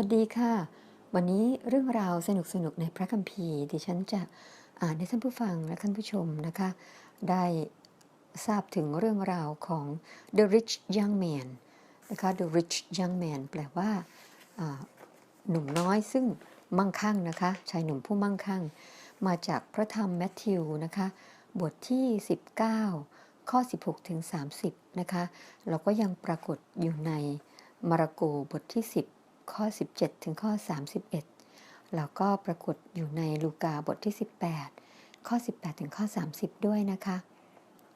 วัสดีค่ะ วันนี้เรื่องราวสนุกๆในพระคัมภีร์ดิฉันจะอ่านให้ท่านผู้ฟังและท่านผู้ชมนะคะ ได้ทราบถึงเรื่องราวของ the rich young man นะคะ the rich young man แปลว่าหนุ่มน้อยซึ่งมั่งคั่งนะคะ ชายหนุ่มผู้มั่งคั่ง มาจากพระธรรมแมทธิวนะคะ บทที่ 19 ข้อ 16ถึง30 นะคะแล้วก็ยังปรากฏอยู่ในมาระโกบทที่ 10 ข้อ 17 ถึงข้อ 31 แล้วก็ปรากฏอยู่ในลูกาบทที่ 18 ข้อ 18 ถึงข้อ 30 ด้วยนะคะ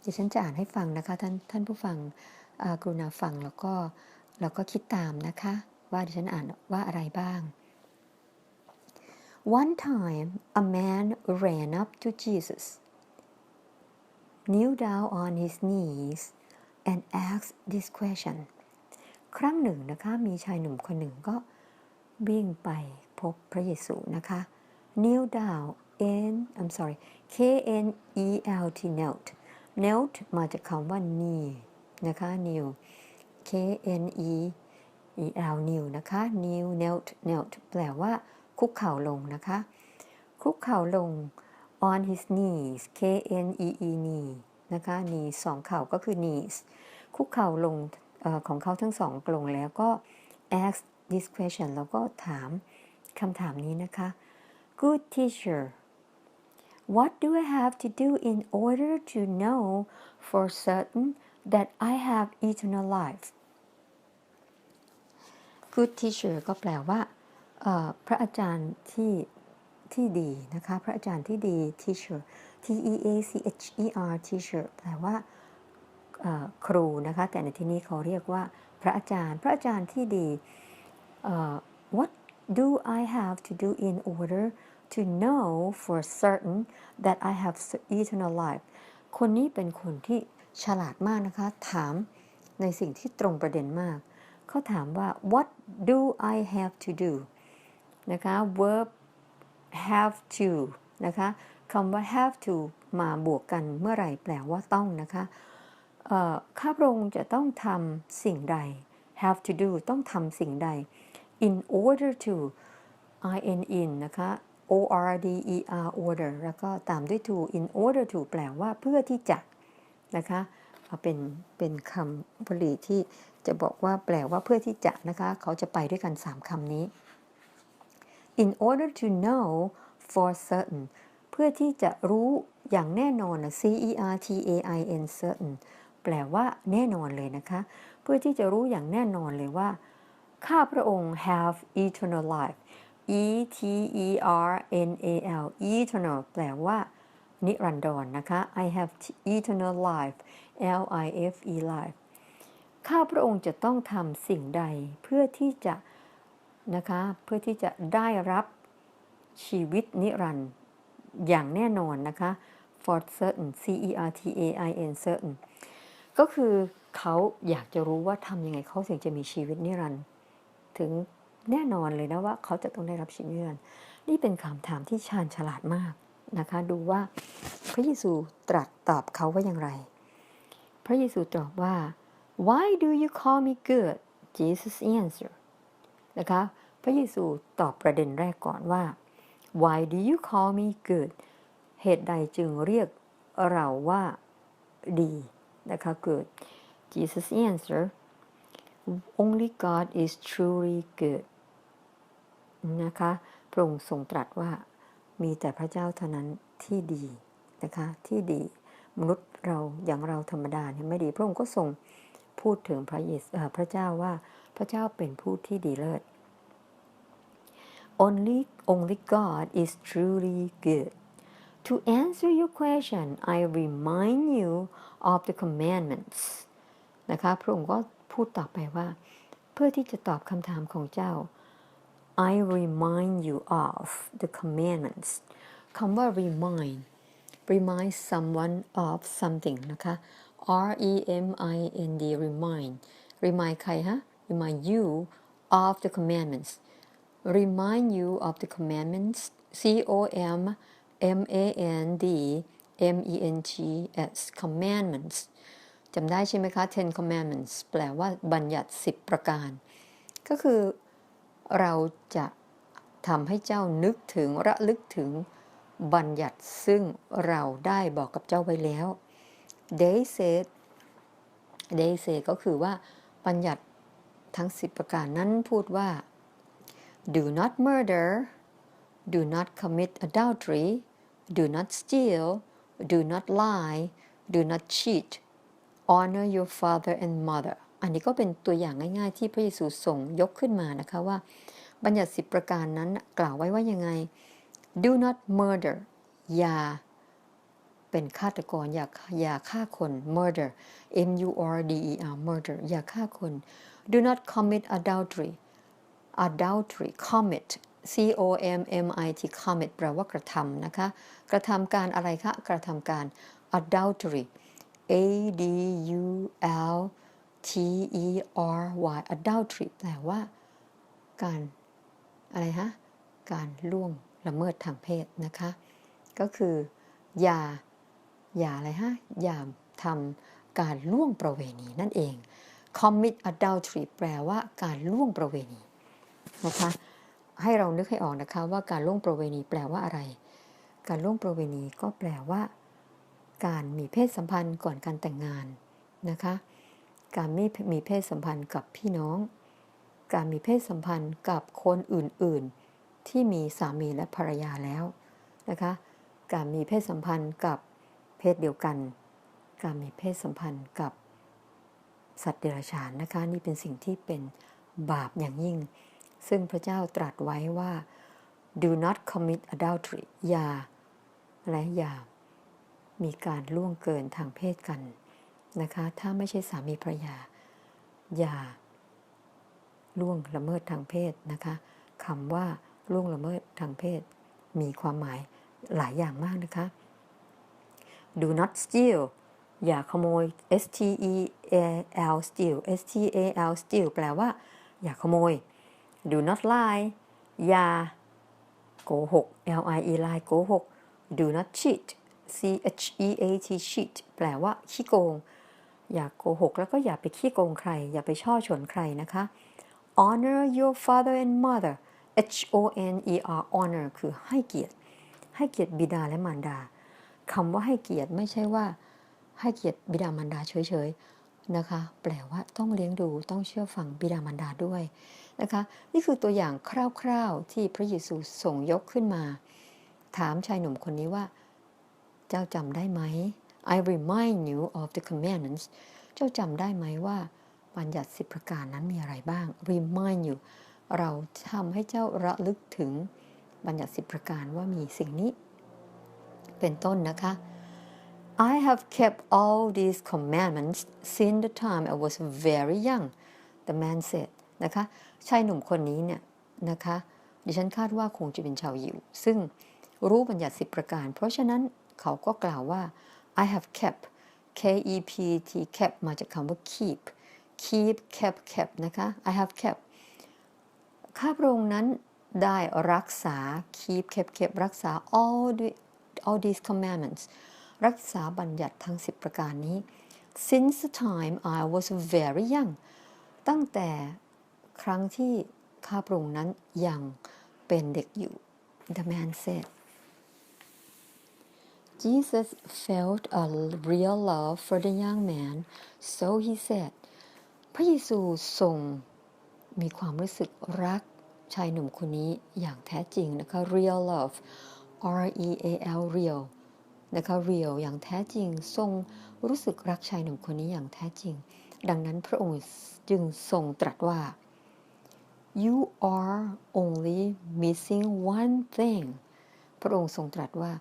ดิฉันจะอ่านให้ฟังนะคะ ท่านท่านผู้ฟังกรุณาฟังแล้วก็แล้วก็คิดตามนะคะ ว่าดิฉันอ่านว่าอะไรบ้าง One time a man ran up to Jesus kneel down on his knees and asked this question ครั้งหนึ่งนะคะมีชายหนุ่มคนหนึ่งก็วิ่งไปพบพระเยซูนะคะ kneel down n I'm sorry K N E L T knelt knelt มาจากคำว่า knee นะคะ kneel K N E E L kneel นะคะ kneel knelt knelt แปลว่าคุกเข่าลงนะคะ คุกเข่าลง on his knees K N E E knee นะคะ knee สองเข่าก็คือ knees คุกเข่าลง ของเขาทั้งสองกลงแล้วก็ ask this question แล้วก็ถามคำถามนี้นะคะ Good teacher what do I have to do in order to know for certain that I have eternal life Good teacher ก็แปลว่าพระอาจารย์ที่ที่ดีนะคะ พระอาจารย์ที่ดี teacher T E A C H E R teacher แปลว่า ครูนะคะแต่ในที่นี้เขาเรียกว่าพระอาจารย์ พระอาจารย์ที่ดี What do I have to do in order to know for certain that I have eternal life คนนี้เป็นคนที่ฉลาดมากนะคะ ถามในสิ่งที่ตรงประเด็นมาก เขาถามว่า what do I have to do นะคะ verb have to นะคะคำว่า have to มาบวกกันเมื่อไหร่แปลว่าต้องนะคะ ข้าพระองค์จะต้องทำสิ่งใด have to do ต้องทำสิ่งใด in order to i n in นะคะ o r d e r order แล้วก็ตามด้วย to in order to แปลว่าเพื่อที่จะนะคะเป็นเป็นคำวลีที่จะบอกว่าแปลว่าเพื่อที่จะนะคะ เขาจะไปด้วยกัน 3คำนี้ in order to know for certain เพื่อที่จะรู้อย่างแน่นอนนะ C E R T A I N certain แปลว่าแน่นอนเลยนะคะ เพื่อที่จะรู้อย่างแน่นอนเลยว่า ข้าพระองค์ have eternal life E T E R N A L eternal แปลว่า นิรันดรนะคะ I have eternal life L I F E life ข้าพระองค์จะต้องทำสิ่งใดเพื่อที่จะนะคะเพื่อที่จะได้รับชีวิตนิรันดร์อย่างแน่นอนนะคะ for certain C E R T A I N certain ก็คือเขาอยากจะรู้ว่าทำยังไงเขาถึงจะมีชีวิตนิรันดร์ถึงแน่นอนเลยนะว่าเขาจะต้องได้รับชีวิตนิรันดร์นี่เป็นคำถามที่ชาญฉลาดมากนะคะ ดูว่าพระเยซูตรัสตอบเขาว่าอย่างไร พระเยซูตอบว่า why do you call me good Jesus answered นะคะ พระเยซูตอบประเด็นแรกก่อนว่า why do you call me good เหตุใดจึงเรียกเราว่าดี นะคะ good Jesus answer only God is truly good นะคะพระองค์ทรงตรัสว่ามีแต่พระเจ้าเท่านั้นที่ดีนะคะที่ดีมนุษย์เราอย่างเราธรรมดาเนี่ยไม่ดี พระองค์ก็ทรงพูดถึงพระเยซูพระเจ้าว่าพระเจ้าเป็นผู้ที่ดีเลิศ only only God is truly good to answer your question I remind you of the commandments นะคะ พระองค์ก็พูดต่อไปว่า เพื่อที่จะตอบคำถามของเจ้า I remind you of the commandments คำว่า remind remind someone of something นะคะ R E M I N D remind remind ใครฮะ remind you of the commandments remind you of the commandments C O M M A N D M E N T S commandments จำได้ใช่ไหมคะ Ten Commandments แปลว่าบัญญัติ 10 ประการ ก็คือเราจะทำให้เจ้านึกถึงระลึกถึงบัญญัติซึ่งเราได้บอกกับเจ้าไว้แล้ว they said they say ก็คือว่าบัญญัติทั้ง 10 ประการนั้นพูดว่า do not murder do not commit adultery do not steal do not lie do not cheat honor your father and mother อันนี้ก็เป็นตัวอย่างง่ายๆที่พระเยซูส่งยกขึ้นมานะคะว่า บัญญัติสิบประการนั้นกล่าวไว้ว่ายังไง do not murder อย่าเป็นฆาตกรอย่าอย่าฆ่าคน murder m u r d e r murder อย่าฆ่าคน do not commit adultery adultery commit c o m m i t commit แปลว่ากระทำนะคะ กระทำการอะไรคะ กระทำการ adultery a d u l t e r y adultery แปลว่า การอะไรฮะ การล่วงละเมิดทางเพศนะคะ ก็คืออย่าอย่าอะไรฮะ อย่าทำการล่วงประเวณีนั่นเอง commit adultery แปลว่าการล่วงประเวณีนะคะ ให้เรานึกให้ออกนะคะว่าการล่วงประเวณีแปลว่าอะไร การล่วงประเวณีก็แปลว่า การมีเพศสัมพันธ์ก่อนการแต่งงานนะคะ การมีมีเพศสัมพันธ์กับพี่น้อง การมีเพศสัมพันธ์กับคนอื่นๆ ที่มีสามีและภรรยาแล้วนะคะ การมีเพศสัมพันธ์กับเพศเดียวกัน การมีเพศสัมพันธ์กับสัตว์เดรัจฉานนะคะ นี่เป็นสิ่งที่เป็นบาปอย่างยิ่ง ซึ่งพระเจ้าตรัสไว้ว่า do not commit adultery อย่า และอย่า มีการล่วงเกินทางเพศกันนะคะ ถ้าไม่ใช่สามีภรรยา อย่า ล่วงละเมิดทางเพศนะคะคำว่าล่วงละเมิดทางเพศ มีความหมายหลายอย่างมากนะคะ do not steal อย่าขโมย S T E A L steal S T A L steal แปลว่า อย่าขโมย do not lie อย่าโกหก L I E lie โกหก do not cheat C H E A T cheat แปลว่าขี้โกง อย่าโกหก แล้วก็อย่าไปขี้โกงใคร อย่าไปช่อชนใครนะคะ honor your father and mother H O N E R honor คือให้เกียรติ ให้เกียรติบิดาและมารดาคำว่าให้เกียรติไม่ใช่ว่า ให้เกียรติบิดามารดาเฉยๆนะคะ แปลว่าต้องเลี้ยงดูต้องเชื่อฟังบิดามารดาด้วย นะคะ นี่คือตัวอย่างคร่าวๆที่พระเยซูส่งยกขึ้นมา ถามชายหนุ่มคนนี้ว่า เจ้าจำได้ไหม I remind you of the commandments เจ้าจำได้ไหมว่าบัญญัติสิบประการนั้นมีอะไรบ้าง remind you เราทำให้เจ้าระลึกถึงบัญญัติสิบประการว่ามีสิ่งนี้ เป็นต้นนะคะ I have kept all these commandments since the time I was very young the man said นะคะชายหนุ่มคนนี้เนี่ยนะคะดิฉันคาดว่าคงจะเป็นชาวยิว ซึ่งรู้บัญญัติสิบประการ เพราะฉะนั้นเขาก็กล่าวว่า I have kept K E P T kept มาจากคำว่า keep keep kept kept นะคะ I have kept ข้าพระองค์นั้นได้รักษา keep kept kept รักษา all the all these commandments รักษาบัญญัติทั้ง 10 ประการนี้ since the time I was very young ตั้งแต่ ครั้งที่ข้าพระองค์นั้นยังเป็นเด็กอยู่ the man said Jesus felt a real love for the young man so he said พระเยซูทรงมีความรู้สึกรักชายหนุ่มคนนี้อย่างแท้จริงนะคะ real love R E A L real นะคะ real อย่างแท้จริง ทรงรู้สึกรักชายหนุ่มคนนี้อย่างแท้จริง ดังนั้นพระองค์จึงทรงตรัสว่า you are only missing one thing พระองค์ทรงตรัสว่า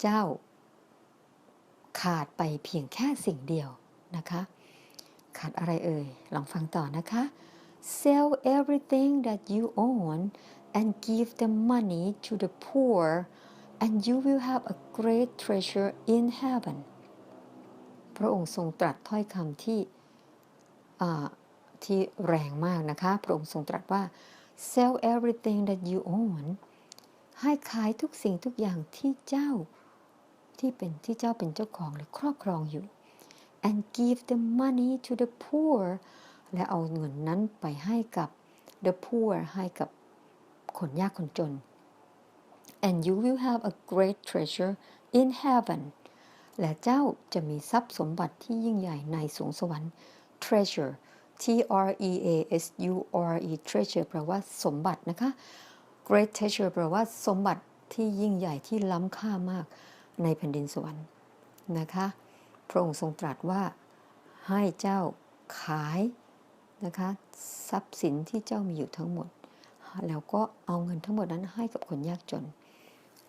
เจ้า ขาดไปเพียงแค่สิ่งเดียวนะคะ ขาดอะไรเอ่ย ลองฟังต่อนะคะ sell everything that you own and give the money to the poor and you will have a great treasure in heaven พระองค์ทรงตรัสถ้อยคำที่ ที่แรงมากนะคะ พระองค์ทรงตรัสว่า sell everything that you own ให้ขายทุกสิ่งทุกอย่างที่เจ้าที่เป็นที่เจ้าเป็นเจ้าของหรือครอบครองอยู่ and give the money to the poor และเอาเงินนั้นไปให้กับ the poor ให้กับคนยากคนจน and you will have a great treasure in heaven และเจ้าจะมีทรัพย์สมบัติที่ยิ่งใหญ่ในสวงสวรรค์ treasure T R E A S U R E treasure แปลว่าสมบัตินะคะ great treasure แปลว่าสมบัติที่ยิ่งใหญ่ที่ล้ำค่ามากในแผ่นดินสวรรค์นะคะ พระองค์ทรงตรัสว่าให้เจ้าขายนะคะทรัพย์สินที่เจ้ามีอยู่ทั้งหมด แล้วก็เอาเงินทั้งหมดนั้นให้กับคนยากจน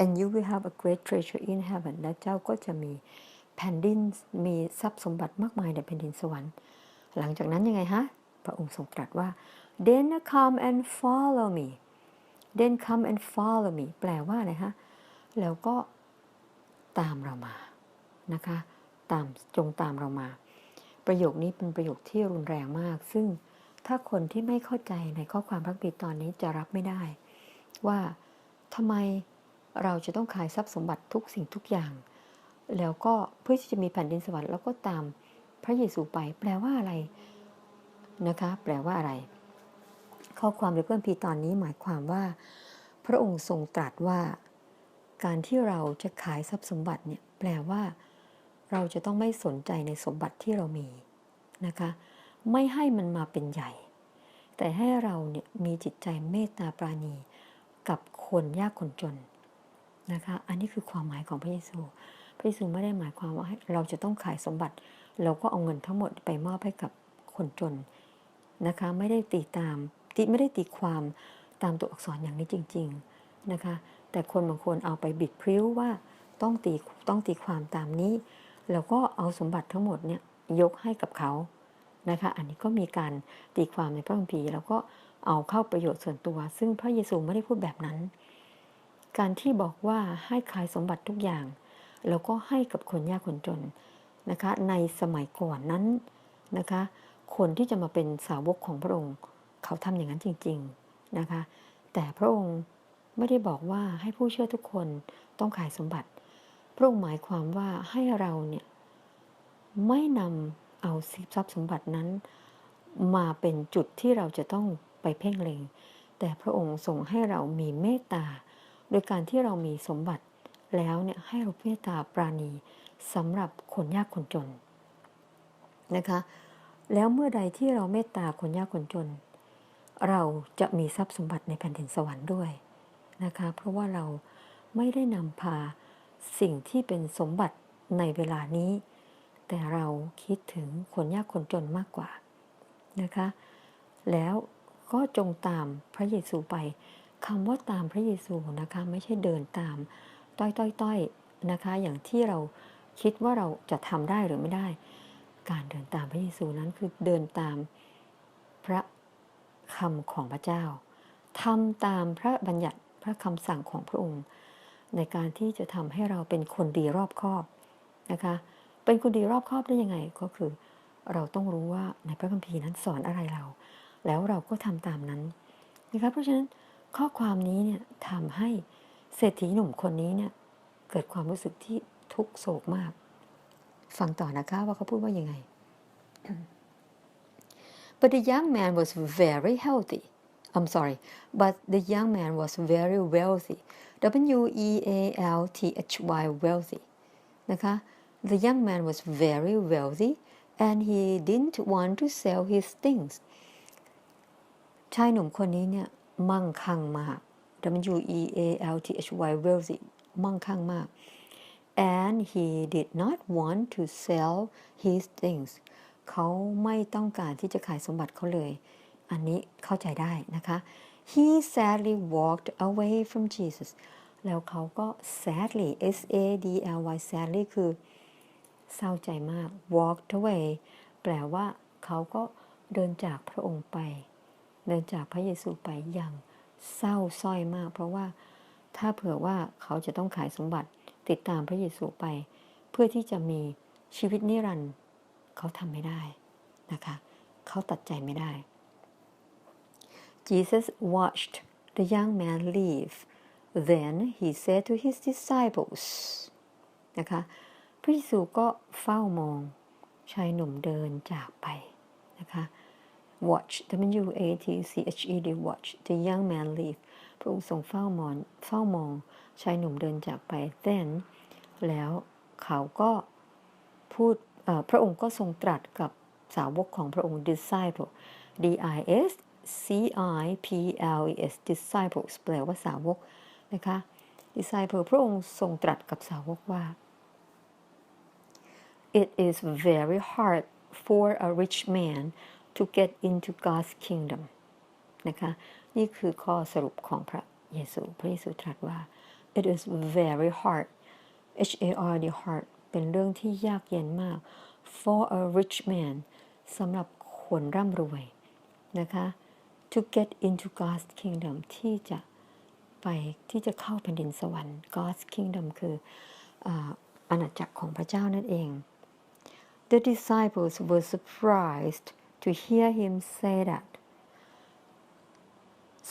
and you will have a great treasure in heaven และเจ้าก็จะมีแผ่นดินมีทรัพย์สมบัติมากมายในแผ่นดินสวรรค์ หลังจากนั้นยังไงฮะ พระองค์ทรงตรัสว่า then come and follow me then come and follow me แปลว่าอะไรฮะ แล้วก็ตามเรามา นะคะ ตามจงตามเรามา ประโยคนี้เป็นประโยคที่รุนแรงมาก ซึ่งถ้าคนที่ไม่เข้าใจในข้อความพระบิดตอนนี้จะรับไม่ได้ ว่าทำไมเราจะต้องขายทรัพย์สมบัติทุกสิ่งทุกอย่าง แล้วก็เพื่อที่จะมีแผ่นดินสวรรค์แล้วก็ตาม พระเยซูไป แปลว่าอะไรนะคะ แปลว่าอะไร ข้อความในเพื่อนพีตอนนี้หมายความว่า พระองค์ทรงตรัสว่าการที่เราจะขายทรัพย์สมบัติเนี่ยแปลว่า เราจะต้องไม่สนใจในสมบัติที่เรามีนะคะ ไม่ให้มันมาเป็นใหญ่ แต่ให้เราเนี่ยมีจิตใจเมตตาปราณีกับคนยากคนจนนะคะ อันนี้คือความหมายของพระเยซู พระเยซูไม่ได้หมายความว่าเราจะต้องขายสมบัติ เราก็เอาเงินทั้งหมดไปมอบให้กับคนจนนะคะ ไม่ได้ตีตามติไม่ได้ตีความตามตัวอักษรอย่างนี้จริง ๆนะคะ แต่คนบางคนเอาไปบิดพริ้วว่าต้องตีต้องตีความตามนี้ แล้วก็เอาสมบัติทั้งหมดเนี่ยยกให้กับเขานะคะ อันนี้ก็มีการตีความในพระคัมภีร์แล้วก็เอาเข้าประโยชน์ส่วนตัว ซึ่งพระเยซูไม่ได้พูดแบบนั้น การที่บอกว่าให้ขายสมบัติทุกอย่าง แล้วก็ให้กับคนยากคนจน นะคะในสมัยก่อนนั้นนะคะคนที่จะมาเป็นสาวกของพระองค์ เขาทำอย่างนั้นจริงๆนะคะแต่พระองค์ไม่ได้บอกว่าให้ผู้เชื่อทุกคนต้องขายสมบัติ พระองค์หมายความว่าให้เราเนี่ยไม่นำเอาทรัพย์สมบัตินั้น มาเป็นจุดที่เราจะต้องไปเพ่งเล็ง แต่พระองค์ทรงให้เรามีเมตตา โดยการที่เรามีสมบัติแล้วเนี่ยให้เราเมตตาปราณี สำหรับคนยากคนจนนะคะ แล้วเมื่อใดที่เราเมตตาคนยากคนจน เราจะมีทรัพย์สมบัติในแผ่นดินสวรรค์ด้วยนะคะ เพราะว่าเราไม่ได้นำพาสิ่งที่เป็นสมบัติในเวลานี้ แต่เราคิดถึงคนยากคนจนมากกว่านะคะ แล้วก็จงตามพระเยซูไปคำว่าตามพระเยซูนะคะ ไม่ใช่เดินตาม ต้อยต้อยต้อยนะคะ อย่างที่เรา คิดว่าเราจะทำได้หรือไม่ได้ การเดินตามพระเยซูนั้นคือเดินตามพระคำของพระเจ้าทำตามพระบัญญัติพระคำสั่งของพระองค์ ในการที่จะทำให้เราเป็นคนดีรอบคอบนะคะ เป็นคนดีรอบคอบได้ยังไงก็คือ เราต้องรู้ว่าในพระคัมภีร์นั้นสอนอะไรเรา แล้วเราก็ทำตามนั้นนะคะเพราะฉะนั้นข้อความนี้เนี่ยทำให้เศรษฐีหนุ่มคนนี้เนี่ยเกิดความรู้สึกที่ ทุกโศกมาก ฟังต่อนะคะว่าเขาพูดว่ายังไง but the young man was very healthy I'm sorry but the young man was very wealthy W E A L T H Y wealthy นะคะ the young man was very wealthy and he didn't want to sell his things ชายหนุ่มคนนี้เนี่ยมั่งคั่งมาก W E A L T H Y wealthy มั่งคั่งมาก and he did not want to sell his things เขาไม่ต้องการที่จะขายสมบัติเขาเลย อันนี้เข้าใจได้นะคะ he sadly walked away from Jesus แล้วเขาก็ sadly S A D L Y sadly คือเศร้าใจมาก walked away แปลว่าเขาก็เดินจากพระองค์ไป เดินจากพระเยซูไปอย่างเศร้าส้อยมาก เพราะว่าถ้าเผื่อว่าเขาจะต้องขายสมบัติ ติดตามพระเยซูไป เพื่อที่จะมีชีวิตนิรันดร์เขาทำไม่ได้นะคะเขาตัดใจไม่ได้ Jesus watched the young man leave then he said to his disciples นะคะพระเยซูก็เฝ้ามองชายหนุ่มเดินจากไปนะคะ watch W A T C H E D watch the young man leave พระองค์ทรงเฝ้ามองเฝ้ามอง ชายหนุ่มเดินจากไป then แล้วเขาก็พูดพระองค์ก็ทรงตรัสกับสาวกของพระองค์ disciple D I S C I P L E S disciples แปลว่าสาวกนะคะ disciple พระองค์ทรงตรัสกับสาวกว่า It is very hard for a rich man to get into God's kingdom นะคะ นี่คือข้อสรุปของพระเยซู พระเยซูตรัสว่า it is very hard H A R D hard เป็นเรื่องที่ยากเย็นมาก for a rich man สำหรับคนร่ำรวยนะคะ to get into God's kingdom ที่จะไปที่จะเข้าแผ่นดินสวรรค์ God's kingdom คืออาอาณาจักรของพระเจ้านั่นเอง The disciples were surprised to hear him say that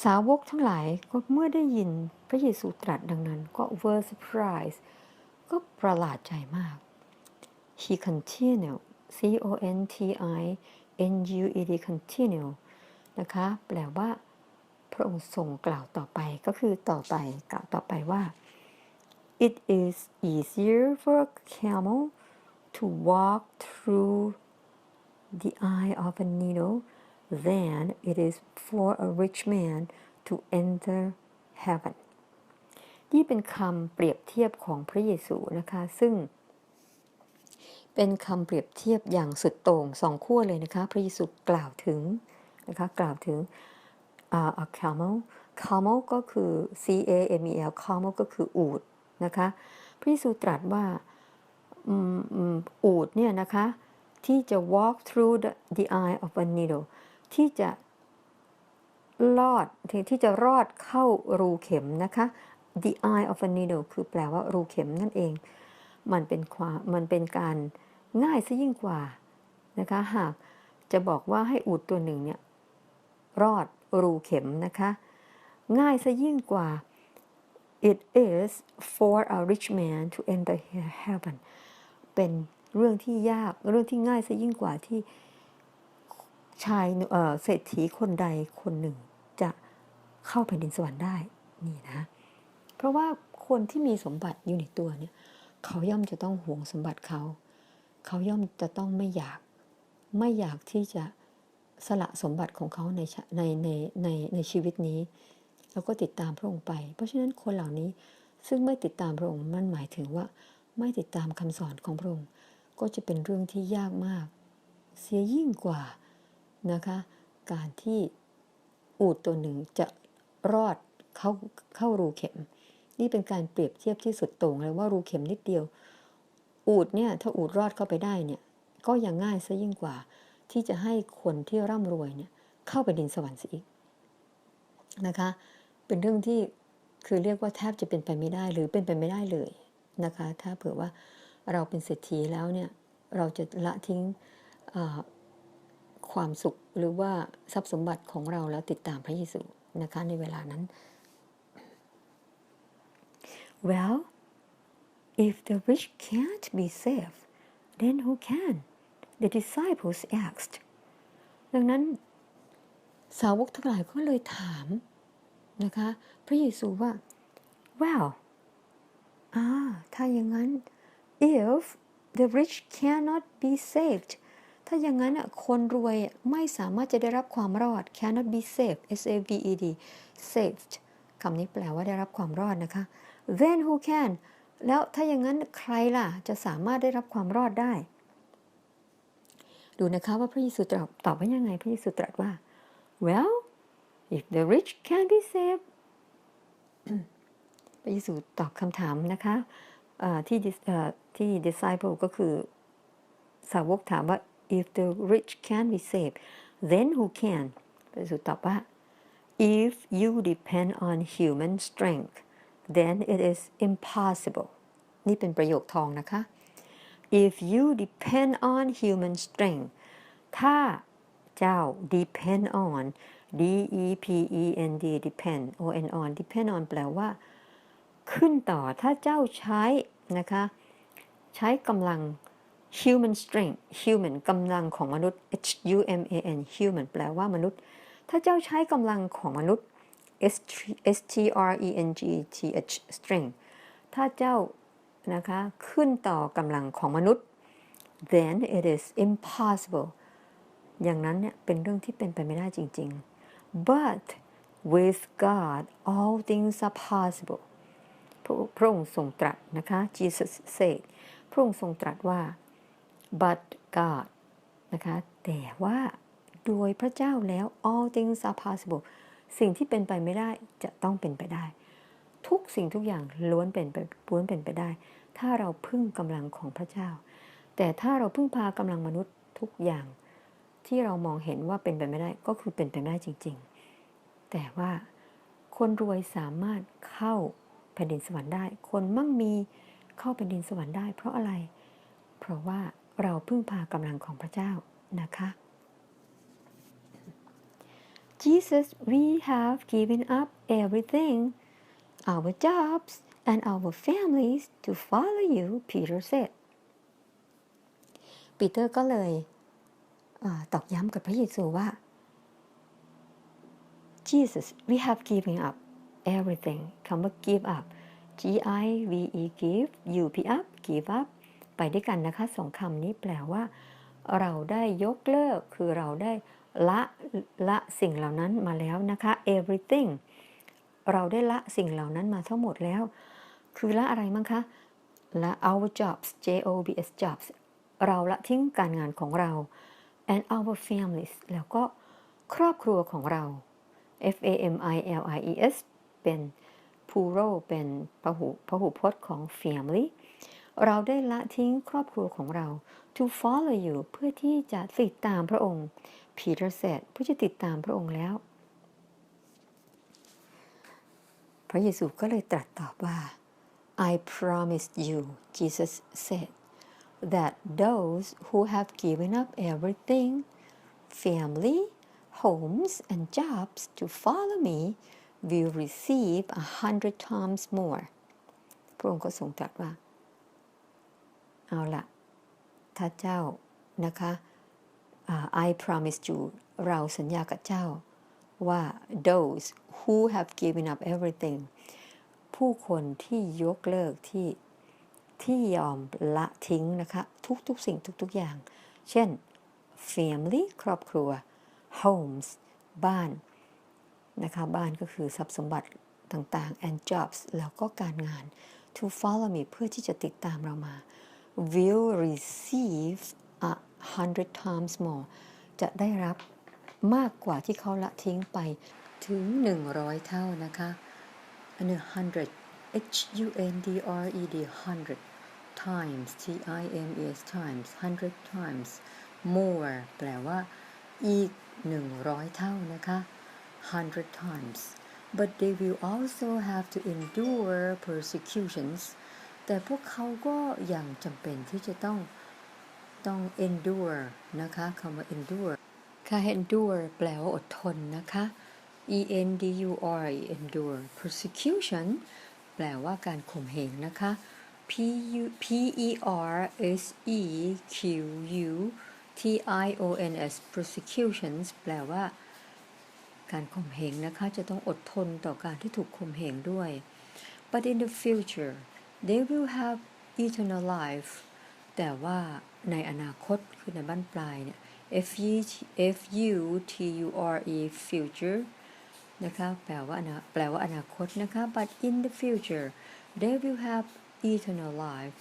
สาวกทั้งหลายก็เมื่อได้ยินพระเยซูตรัสดังนั้นก็ were surprised ก็ประหลาดใจมาก He continued C O N T I N U E D continue นะคะ แปลว่า พระองค์ทรงกล่าวต่อไปก็คือต่อไปกล่าวต่อไปว่า It is easier for a camel to walk through the eye of a needle than it is for a rich man to enter heaven นี่เป็นคำเปรียบเทียบของพระเยซูนะคะซึ่ง เป็นคำเปรียบเทียบอย่างสุดโต่งสองขั้วเลยนะคะ พระเยซูกล่าวถึงนะคะกล่าวถึง uh, a camel camel ก็คือ C A M E L camel ก็คืออูฐนะคะพระเยซูตรัสว่าอืมอืมอูฐเนี่ยนะคะที่จะ walk through the, the eye of a needle ที่จะลอดที่ที่จะรอดเข้ารูเข็มนะคะ the eye of a needle คือแปลว่ารูเข็มนั่นเอง มันเป็นความมันเป็นการง่ายซะยิ่งกว่านะคะ หากจะบอกว่าให้อูดตัวหนึ่งเนี่ยรอดรูเข็มนะคะ ง่ายซะยิ่งกว่า it is for a rich man to enter heaven เป็นเรื่องที่ยากเรื่องที่ง่ายซะยิ่งกว่าที่ ชายเเศรษฐีคนใดคนหนึ่งจะเข้าแผ่นดินสวรรค์ได้นี่นะ เพราะว่าคนที่มีสมบัติอยู่ในตัวเนี่ยเขาย่อมจะต้องหวงสมบัติเขา เขาย่อมจะต้องไม่อยากไม่อยากที่จะสละสมบัติของเขาในในในในในชีวิตนี้ แล้วก็ติดตามพระองค์ไป เพราะฉะนั้นคนเหล่านี้ซึ่งไม่ติดตามพระองค์มันหมายถึงว่าไม่ติดตามคำสอนของพระองค์ ก็จะเป็นเรื่องที่ยากมาก เสียยิ่งกว่า นะคะ การที่อูดตัวหนึ่งจะรอดเข้าเข้ารูเข็ม นี่เป็นการเปรียบเทียบที่สุดโต่งเลยว่ารูเข็มนิดเดียว อูดเนี่ยถ้าอูดรอดเข้าไปได้เนี่ยก็ยังง่ายซะยิ่งกว่า ที่จะให้คนที่ร่ำรวยเนี่ยเข้าไปดินสวรรค์สิอีกนะคะ เป็นเรื่องที่คือเรียกว่าแทบจะเป็นไปไม่ได้หรือเป็นไปไม่ได้เลยนะคะ ถ้าเผื่อว่าเราเป็นเศรษฐีแล้วเนี่ยเราจะละทิ้ง ความสุขหรือว่าทรัพย์สมบัติของเราแล้วติดตามพระเยซูนะคะในเวลานั้น Well if the rich can't be saved then who can the disciples asked ดังนั้น สาวกทั้งหลายก็เลยถามนะคะพระเยซูว่า well อ่าถ้าอย่างนั้น if the rich cannot be saved ถ้าอย่างนั้นอะคนรวยไม่สามารถจะได้รับความรอด cannot be saved S A V E D saved คำนี้แปลว่าได้รับความรอดนะคะ then who can แล้วถ้าอย่างนั้นใครล่ะจะสามารถได้รับความรอดได้ ดูนะคะว่าพระเยซูตรัสตอบว่ายังไงพระเยซูตรัสว่า well if the rich can be saved พระเยซูตอบคำถามนะคะที่ที่ disciple ก็คือสาวกถามว่า if the rich can be saved then who can พระเยซูตอบว่า if you depend on human strength then it is impossible นี่เป็นประโยคทองนะคะ if you depend on human strength ถ้าเจ้า depend on D E P E N D depend O N on depend on แปลว่า ขึ้นต่อถ้าเจ้าใช้นะคะ ใช้กำลัง human strength human กำลังของมนุษย์ H U M A N human แปลว่ามนุษย์ ถ้าเจ้าใช้กำลังของมนุษย์ S T R E N G T H strength ถ้าเจ้านะคะขึ้นต่อกำลังของมนุษย์ then it is impossible อย่างนั้นเนี่ยเป็นเรื่องที่เป็นไปไม่ได้จริง ๆ but with God all things are possible พระพระองค์ทรงตรัสนะคะ Jesus said พระองค์ทรงตรัสว่า but God นะคะ แต่ว่าโดยพระเจ้าแล้ว all things are possible สิ่งที่เป็นไปไม่ได้จะต้องเป็นไปได้ ทุกสิ่งทุกอย่างล้วนเป็นไปล้วนเป็นไปได้ ถ้าเราพึ่งกำลังของพระเจ้า แต่ถ้าเราพึ่งพากำลังมนุษย์ทุกอย่าง ที่เรามองเห็นว่าเป็นไปไม่ได้ก็คือเป็นไปไม่ได้จริง ๆ แต่ว่าคนรวยสามารถเข้าแผ่นดินสวรรค์ได้ คนมั่งมีเข้าแผ่นดินสวรรค์ได้ เพราะอะไร เพราะว่า เราพึ่งพากำลังของพระเจ้านะคะ Jesus we have given up everything our jobs and our families to follow you Peter said ปีเตอร์ก็เลยอตอกย้ำกับพระเยซูว่า Jesus we have given up everything คำว่า give up G I V E give U P up give up ไปด้วยกันนะคะสองคำนี้แปลว่า เราได้ยกเลิก คือเราได้ละละสิ่งเหล่านั้นมาแล้วนะคะ everything เราได้ละสิ่งเหล่านั้นมาทั้งหมดแล้ว คือละอะไรมั้งคะละ our jobs J O B S jobs เราละทิ้งการงานของเรา and our families แล้วก็ครอบครัวของเรา F A M I L I E S เป็น plural เป็นพหูพหูพจน์ของ family เราได้ละทิ้งครอบครัวของเรา to follow you เพื่อที่จะติดตามพระองค์ Peter said เพื่อจะติดตามพระองค์แล้ว พระเยซูก็เลยตรัสตอบว่า I promise you Jesus said that those who have given up everything family homes and jobs to follow me will receive a hundred times more พระองค์ก็ทรงตรัสว่า เอาละถ้าเจ้านะคะ uh, I promise you เราสัญญากับเจ้าว่า those who have given up everything ผู้คนที่ยกเลิกที่ที่ยอมละทิ้งนะคะทุกๆสิ่งทุกๆอย่าง เช่น family ครอบครัว homes บ้านนะคะบ้านก็คือทรัพย์สมบัติต่างๆ and jobs แล้วก็การงาน to follow me เพื่อที่จะติดตามเรามา will receive a hundred times more จะได้รับมากกว่าที่เขาละทิ้งไปถึง 100 เท่านะคะอันนี้ hundred H U N D R E D hundred times T I M E S times hundred times more แปลว่าอีก 100 เท่านะคะ hundred times but they will also have to endure persecutions แต่พวกเขาก็ยังจำเป็นที่จะต้องต้อง endure นะคะคำว่า endure ค่ะ endure แปลว่าอดทนนะคะ e n d u r e endure persecution แปลว่าการข่มเหงนะคะ p u p e r s e q u t i o n s persecutions แปลว่า การข่มเหงนะคะ จะต้องอดทนต่อการที่ถูกข่มเหงด้วย but in the future they will have eternal life แต่ว่าในอนาคตคือในบ้านปลายเนี่ย f u f u t u r e future นะคะแปลว่าอนาแปลว่าอนาคตนะคะ but in the future they will have eternal life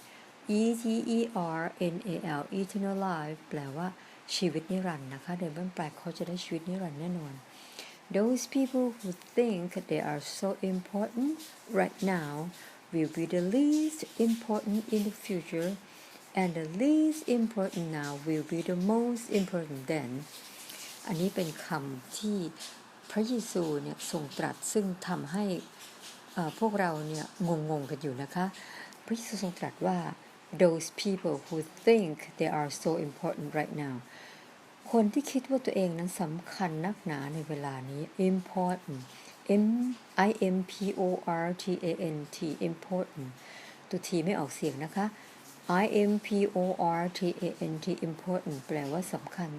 e t e r n a l eternal life แปลว่าชีวิตนิรันดร์นะคะในบ้านปลายเขาจะได้ชีวิตนิรันดร์แน่นอน those people who think they are so important right now will be the least important in the future and the least important now will be the most important then อันนี้เป็นคำที่พระเยซูเนี่ยทรงตรัสซึ่งทำให้พวกเราเนี่ยงงๆกันอยู่นะคะ พระเยซูทรงตรัสว่า those people who think they are so important right now คนที่คิดว่าตัวเองนั้นสำคัญนักหนาในเวลานี้ important M I M P O R T A N T important ตัวทีไม่ออกเสียงนะคะ I M P O R T A N T important แปลว่าสำคัญ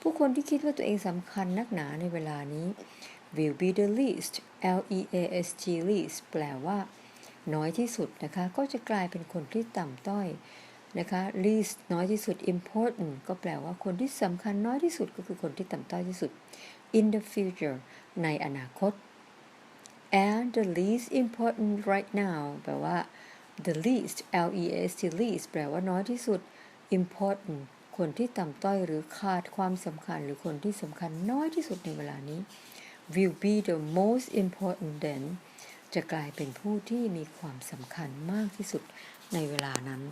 ผู้คนที่คิดว่าตัวเองสำคัญนักหนาในเวลานี้ will be the least L E A S T least แปลว่า น้อยที่สุดนะคะ ก็จะกลายเป็นคนที่ต่ำต้อยนะคะ least น้อยที่สุด important ก็แปลว่าคนที่สำคัญน้อยที่สุดก็คือคนที่ต่ำต้อยที่สุด in the future ในอนาคต and the least important right now แปลว่า the least L E S T least แปลว่าน้อยที่สุด important คนที่ต่ำต้อยหรือขาดความสำคัญ หรือคนที่สำคัญน้อยที่สุดในเวลานี้ will be the most important then จะกลายเป็นผู้ที่มีความสำคัญมากที่สุดในเวลานั้น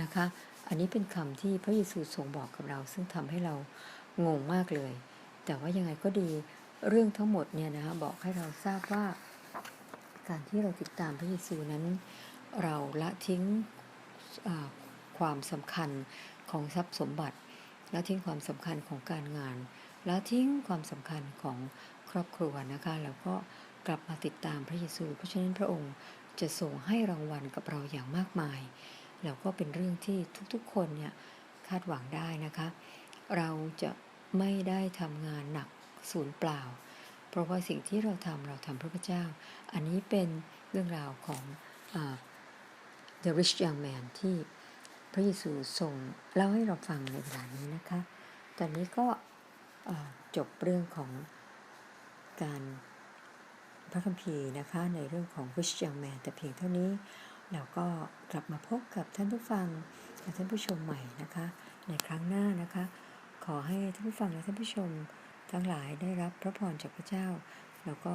นะคะ อันนี้เป็นคำที่พระเยซูทรงบอกกับเรา ซึ่งทำให้เรางงมากเลย แต่ว่ายังไงก็ดีเรื่องทั้งหมดเนี่ยนะคะบอกให้เราทราบว่า การที่เราติดตามพระเยซูนั้น เราละทิ้งความสำคัญของทรัพย์สมบัติละทิ้งความสำคัญของการงานละทิ้งความสำคัญของครอบครัวนะคะแล้วก็กลับมาติดตามพระเยซู เพราะฉะนั้นพระองค์จะส่งให้รางวัลกับเราอย่างมากมาย แล้วก็เป็นเรื่องที่ทุกๆคนเนี่ยคาดหวังได้นะคะ เราจะ ไม่ได้ทำงานหนักศูนย์เปล่า เพราะว่าสิ่งที่เราทำเราทำเพื่อพระเจ้า อันนี้เป็นเรื่องราวของอ The Rich Young Man ที่พระเยซูทรงเล่าให้เราฟังในเวลานี้นะคะ ตอนนี้ก็จบเรื่องของการพระคัมภีร์นะคะในเรื่องของ Rich Young Man แต่เพียงเท่านี้เราก็กลับมาพบกับท่านผู้ฟังและท่านผู้ชมใหม่นะคะ ในครั้งหน้านะคะ ขอให้ท่านผู้ฟังและท่านผู้ชม ทั้งหลายได้รับพระพรจากพระเจ้า แล้วก็